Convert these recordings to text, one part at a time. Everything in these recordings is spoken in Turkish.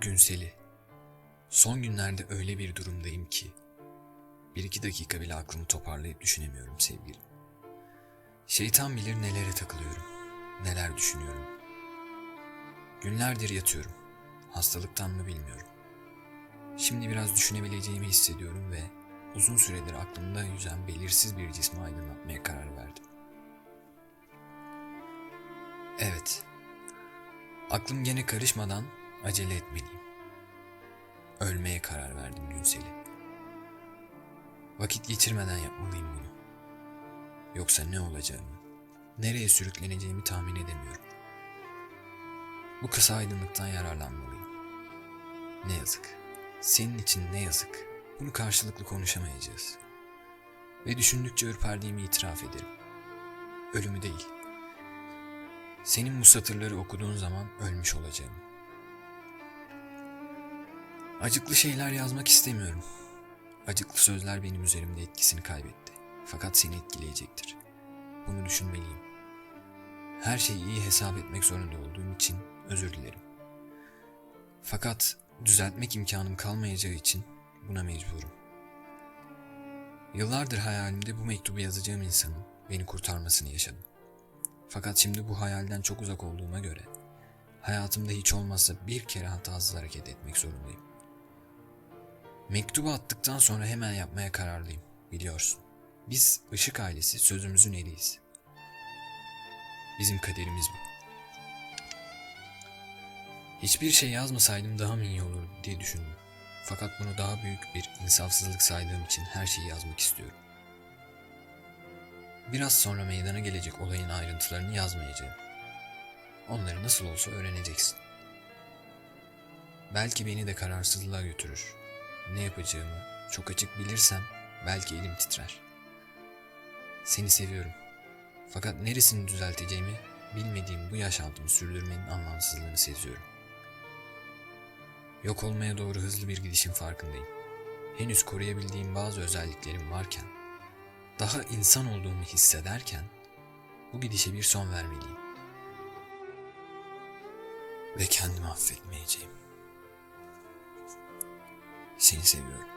Günseli. Son günlerde öyle bir durumdayım ki bir iki dakika bile aklımı toparlayıp düşünemiyorum sevgilim. Şeytan bilir nelere takılıyorum, neler düşünüyorum. Günlerdir yatıyorum. Hastalıktan mı bilmiyorum. Şimdi biraz düşünebileceğimi hissediyorum ve uzun süredir aklımda yüzen belirsiz bir cismi aydınlatmaya karar verdim. Evet. Aklım gene karışmadan acele etmeliyim. Ölmeye karar verdim Günseli. Vakit geçirmeden yapmalıyım bunu. Yoksa ne olacağını, nereye sürükleneceğimi tahmin edemiyorum. Bu kısa aydınlıktan yararlanmalıyım. Ne yazık. Senin için ne yazık. Bunu karşılıklı konuşamayacağız. Ve düşündükçe ürperdiğimi itiraf ederim. Ölümü değil. Senin bu satırları okuduğun zaman ölmüş olacağım. Acıklı şeyler yazmak istemiyorum. Acıklı sözler benim üzerimde etkisini kaybetti. Fakat seni etkileyecektir. Bunu düşünmeliyim. Her şeyi iyi hesap etmek zorunda olduğum için özür dilerim. Fakat düzeltmek imkanım kalmayacağı için buna mecburum. Yıllardır hayalimde bu mektubu yazacağım insanın beni kurtarmasını yaşadım. Fakat şimdi bu hayalden çok uzak olduğuma göre hayatımda hiç olmazsa bir kere hatasız hareket etmek zorundayım. Mektubu attıktan sonra hemen yapmaya kararlıyım, biliyorsun. Biz ışık ailesi sözümüzün eriyiz. Bizim kaderimiz bu. Hiçbir şey yazmasaydım daha mı iyi olurdu diye düşündüm. Fakat bunu daha büyük bir insafsızlık saydığım için her şeyi yazmak istiyorum. Biraz sonra meydana gelecek olayın ayrıntılarını yazmayacağım. Onları nasıl olsa öğreneceksin. Belki beni de kararsızlığa götürür. Ne yapacağımı çok açık bilirsem belki elim titrer. Seni seviyorum. Fakat neresini düzelteceğimi bilmediğim bu yaşantımı sürdürmenin anlamsızlığını seziyorum. Yok olmaya doğru hızlı bir gidişin farkındayım. Henüz koruyabildiğim bazı özelliklerim varken, daha insan olduğumu hissederken bu gidişe bir son vermeliyim. Ve kendimi affetmeyeceğim. Seni seviyorum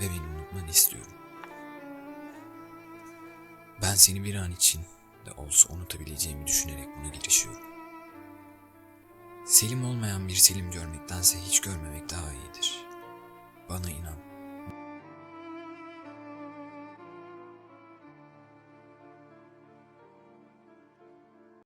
ve beni unutmanı istiyorum. Ben seni bir an için de olsa unutabileceğimi düşünerek buna girişiyorum. Selim olmayan bir Selim görmektense hiç görmemek daha iyidir. Bana inan.